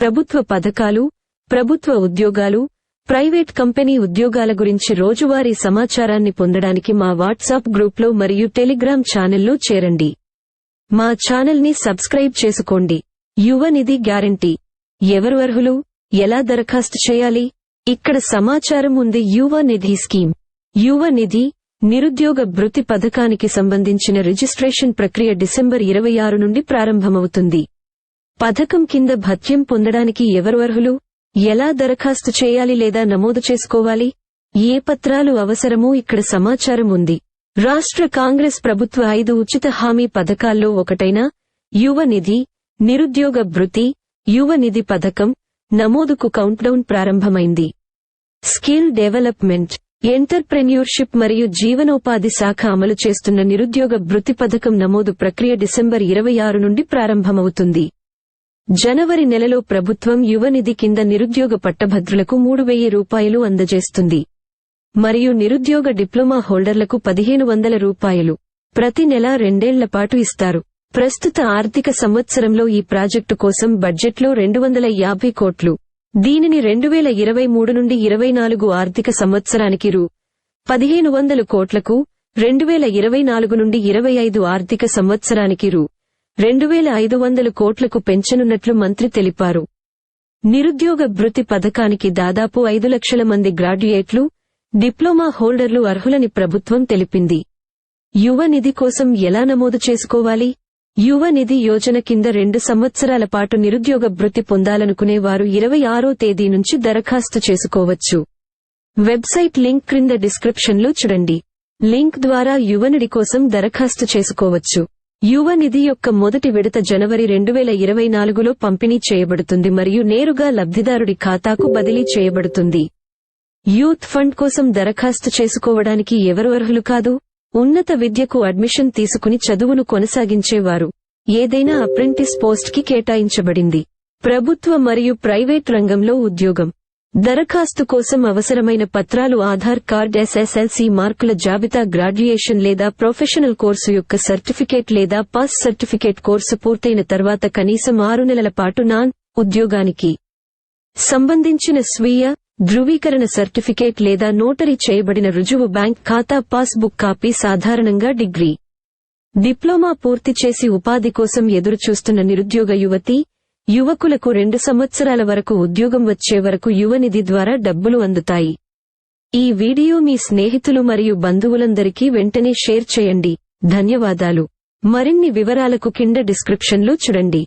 ప్రభుత్వ పథకాలు ప్రభుత్వ ఉద్యోగాలు ప్రైవేట్ కంపెనీ ఉద్యోగాల గురించి రోజువారీ సమాచారాన్ని పొందడానికి మా వాట్సాప్ గ్రూప్లో మరియు టెలిగ్రామ్ ఛానల్లో చేరండి. మా ఛానల్ని సబ్స్క్రైబ్ చేసుకోండి. యువ నిధి గ్యారంటీ. ఎవరు అర్హులు ఎలా దరఖాస్తు చేయాలి? ఇక్కడ సమాచారం ఉంది యువ నిధి స్కీమ్. యువ నిధి నిరుద్యోగ భృతి పథకానికి సంబంధించిన రిజిస్ట్రేషన్ ప్రక్రియ డిసెంబర్ ఇరవై ఆరు నుండి ప్రారంభమవుతుంది. పథకం కింద భత్యం పొందడానికి ఎవరు అర్హులు ఎలా దరఖాస్తు చేయాలి లేదా నమోదు చేసుకోవాలి? ఏ పత్రాలు అవసరమో ఇక్కడ సమాచారం ఉంది. రాష్ట్ర కాంగ్రెస్ ప్రభుత్వ ఐదు ఉచిత హామీ పథకాల్లో ఒకటైన యువ నిధి నిరుద్యోగ భృతి యువ నిధి పథకం నమోదుకు కౌంట్డౌన్ ప్రారంభమైంది. స్కిల్ డెవలప్మెంట్ ఎంటర్ప్రెన్యూర్షిప్ మరియు జీవనోపాధి శాఖ అమలు చేస్తున్న నిరుద్యోగ భృతి పథకం నమోదు ప్రక్రియ డిసెంబర్ ఇరవై ఆరు నుండి ప్రారంభమవుతుంది. జనవరి నెలలో ప్రభుత్వం యువనిధి కింద నిరుద్యోగ పట్టభద్రులకు మూడు వెయ్యి రూపాయలు అందజేస్తుంది. మరియు నిరుద్యోగ డిప్లొమా హోల్డర్లకు పదిహేను వందల రూపాయలు ప్రతి నెల రెండేళ్ళ పాటు ఇస్తారు. ప్రస్తుత ఆర్థిక సంవత్సరంలో ఈ ప్రాజెక్టు కోసం బడ్జెట్లో రెండు వందల యాభై కోట్లు దీనిని రెండు వేల ఇరవై మూడు నుండి ఇరవై నాలుగు ఆర్థిక సంవత్సరానికి రూ. పదిహేను వందల కోట్లకు రెండు వేల ఇరవై నాలుగు నుండి ఇరవై ఐదు ఆర్థిక సంవత్సరానికి రూ. రెండు వేల ఐదు వందల కోట్లకు పెంచనున్నట్లు మంత్రి తెలిపారు. నిరుద్యోగ భృతి పథకానికి దాదాపు ఐదు లక్షల మంది గ్రాడ్యుయేట్లు డిప్లొమా హోల్డర్లు అర్హులని ప్రభుత్వం తెలిపింది. యువ నిధి కోసం ఎలా నమోదు చేసుకోవాలి? యువ నిధి యోజన కింద రెండు సంవత్సరాల పాటు నిరుద్యోగ భృతి పొందాలనుకునే వారు ఇరవై ఆరో తేదీ నుంచి దరఖాస్తు చేసుకోవచ్చు. వెబ్సైట్ లింక్ క్రింద డిస్క్రిప్షన్లో చూడండి. లింక్ ద్వారా యువనుడి కోసం దరఖాస్తు చేసుకోవచ్చు. యువ నిధి యొక్క మొదటి విడత జనవరి రెండు వేల ఇరవై నాలుగులో పంపిణీ చేయబడుతుంది మరియు నేరుగా లబ్ధిదారుడి ఖాతాకు బదిలీ చేయబడుతుంది. యూత్ ఫండ్ కోసం దరఖాస్తు చేసుకోవడానికి ఎవరు అర్హులు కాదు? ఉన్నత విద్యకు అడ్మిషన్ తీసుకుని చదువును కొనసాగించేవారు. ఏదైనా అప్రెంటిస్ పోస్ట్కి కేటాయించబడింది. ప్రభుత్వ మరియు ప్రైవేట్ రంగంలో ఉద్యోగం. దరఖాస్తు కోసం అవసరమైన పత్రాలు ఆధార్ కార్డ్ ఎస్ఎస్ఎల్సి మార్కుల జాబితా గ్రాడ్యుయేషన్ లేదా ప్రొఫెషనల్ కోర్సు యొక్క సర్టిఫికేట్ లేదా పాస్ సర్టిఫికేట్ కోర్సు పూర్తయిన తర్వాత కనీసం ఆరు నెలల పాటు నాన్ ఉద్యోగానికి సంబంధించిన స్వీయ ధృవీకరణ సర్టిఫికేట్ లేదా నోటరీ చేయబడిన రుజువు బ్యాంక్ ఖాతా పాస్బుక్ కాపీ సాధారణంగా డిగ్రీ డిప్లొమా పూర్తి చేసి ఉపాధి కోసం ఎదురుచూస్తున్న నిరుద్యోగ యువతి యువకులకు రెండు సంవత్సరాల వరకు ఉద్యోగం వచ్చే వరకు యువనిధి ద్వారా డబ్బులు అందుతాయి. ఈ వీడియో మీ స్నేహితులు మరియు బంధువులందరికీ వెంటనే షేర్ చేయండి. ధన్యవాదాలు. మరిన్ని వివరాలకు కింద డిస్క్రిప్షన్లో చూడండి.